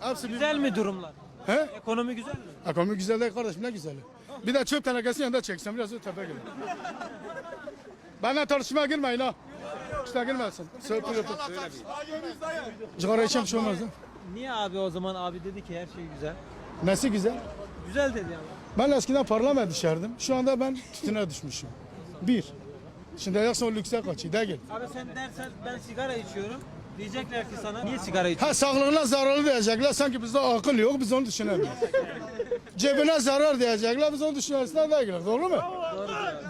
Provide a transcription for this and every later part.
Hepsi bir... Güzel mi durumlar? He? Ekonomi güzel mi? Ekonomi güzel değil kardeşim ne güzeli. Bir de çöp tenekesini yanında çeksem biraz da tepe gelir. Benimle tartışmaya girmeyin ha. İşte girmesin. Söyle söyle. Cigara içen bir şey olmaz ha. Niye abi o zaman abi dedi ki her şey güzel. Nesi güzel? Güzel dedi yani. Ben eskiden parlament düşerdim. Şu anda ben tütüne düşmüşüm. Bir. Şimdi yoksa o lükse kaçıyor. Değil. Abi sen dersen ben sigara içiyorum. Diyecekler ki sana niye sigara içiyorsun? Ha sağlığına zararlı diyecekler. Sanki bizde akıl yok. Biz onu düşünemiyoruz. Cebine zarar diyecekler. Biz onu düşünüyoruz. Ne değil. Doğru mu?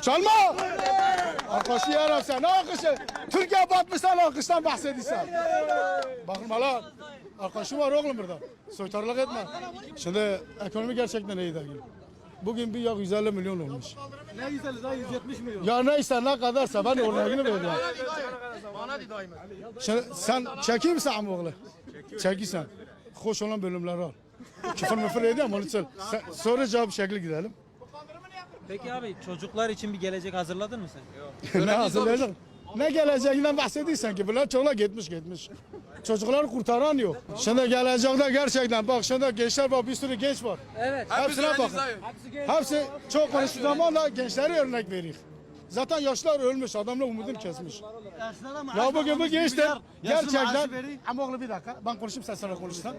Çalma! Alkışı yaram sen. Ne alkışı? Türkiye batmışsan alkıştan bahsediyorsan. Bakın lan. Alkışı var oğlum burada. Soytarılık etme. Şimdi ekonomi gerçekten iyi değil. Bugün bir yak 150 milyon olmuş. Ne güzel daha 170 milyon. Ya neyse ne kadarsa ben örneğini veriyorum. Şimdi sen çekeyim misin oğlu? Çekiysen. Hoş olan bölümleri al. Küfür müfür ediyorum onu söyle. Sen, soru cevap şekli gidelim. Peki abi çocuklar için bir gelecek hazırladın mı sen? ne hazırlayacak? Ne geleceğinden bahsediyorsan ki bunlar çokla gitmiş gitmiş. Çocukları kurtaran yok. Şimdi gelecekte gerçekten bak şimdi gençler var bir sürü genç var. Evet. Hepsine bakın. Hepsi çok konuştuğu zaman da gençlere örnek veriyor. Zaten yaşlar ölmüş, adamla umudunu kesmiş. Ya bugün bu gençler gerçekten... Ama oğlum bir dakika, ben konuşayım sen sonra konuşsan.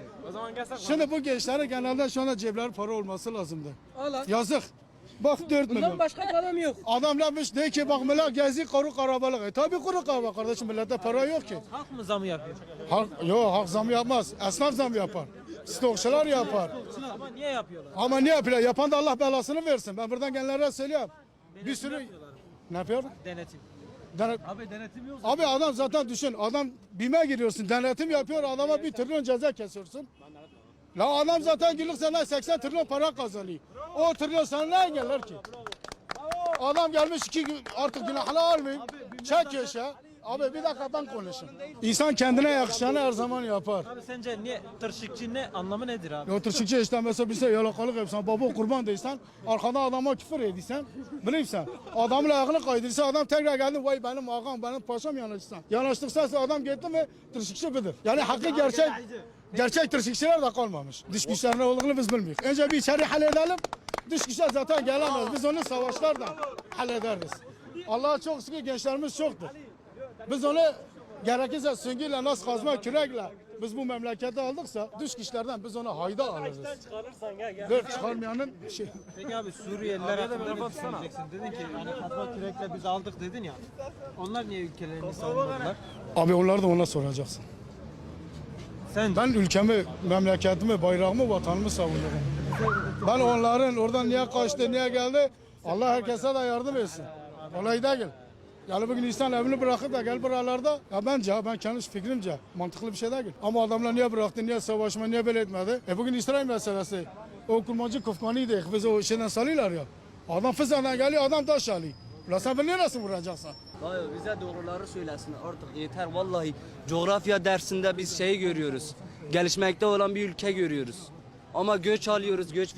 Şimdi bu gençlere genelde şu anda cepleri para olması lazımdı. Al Yazık. Bak 4 milyon. Bundan başka param yok. Adam yapmış de ki bak millet gezi kuru karabalık. E tabi kuru karabalık kardeşim millette para yok ki. Halk mı zamı yapıyor? Halk, yok halk zam yapmaz. Esnaf zam yapar. Stokçular yapar. Ama niye yapıyorlar? Ama ne yapıyor? Yapan da Allah belasını versin. Ben buradan gelenlere söylüyorum. Bir sürü... Ne yapıyor? Denetim. Denet... Abi denetim yok. Abi adam zaten düşün. Adam bime giriyorsun. Denetim yapıyor. Adama bir trilyon ceza kesiyorsun. La adam zaten günlük sana 80 trilyon para kazanıyor. O trilyon sana ne gelir ki? Adam gelmiş iki gün artık günahını almayın. Çek yaşa. Abi bir dakika ben konuşayım. İnsan kendine yakışanı her zaman yapar. Abi sence niye tırşıkçı ne anlamı nedir abi? Ya tırşıkçı işte mesela bir şey yalakalık yapsan, baba kurban değilsen, arkada adama küfür ediysen, bilirsen. Adamın ayağını kaydırsa adam tekrar geldi, vay benim ağam, benim paşam yanaşsan. Yanaştıksa adam gitti mi tırşıkçı bilir. Yani hakkı gerçek, gerçek tırşıkçılar da kalmamış. Dış güçler ne olduğunu biz bilmiyoruz. Önce bir içeri halledelim, dış güçler zaten gelemez. Biz onu savaşlarla hallederiz. Allah'a çok şükür gençlerimiz çoktur. Biz onu gerekirse süngüyle, nas kazma, kürekle biz bu memleketi aldıksa dış güçlerden biz onu hayda alırız. Dur çıkarmayanın şey. Peki abi Suriyeliler hakkında ne düşüneceksin? Dedin ki hani kazma kürekle biz aldık dedin ya. Onlar niye ülkelerini savunmadılar? Abi onları da ona soracaksın. Sen Ben ülkemi, memleketimi, bayrağımı, vatanımı savunuyorum. Ben onların oradan niye kaçtı, niye geldi? Allah herkese de yardım etsin. Olay değil. Yani bugün insan evini bırakıp da gel buralarda ya bence ben kendi fikrimce mantıklı bir şey değil. Ama adamlar niye bıraktı, niye savaşma, niye böyle etmedi? E bugün İsrail meselesi. O kurmacı kufkanı değil. Biz o şeyden salıyorlar ya. Adam fızadan geliyor, adam taş alıyor. Beni nasıl vuracaksın? Hayır bize doğruları söylesin artık yeter vallahi. Coğrafya dersinde biz şeyi görüyoruz. Gelişmekte olan bir ülke görüyoruz. Ama göç alıyoruz, göç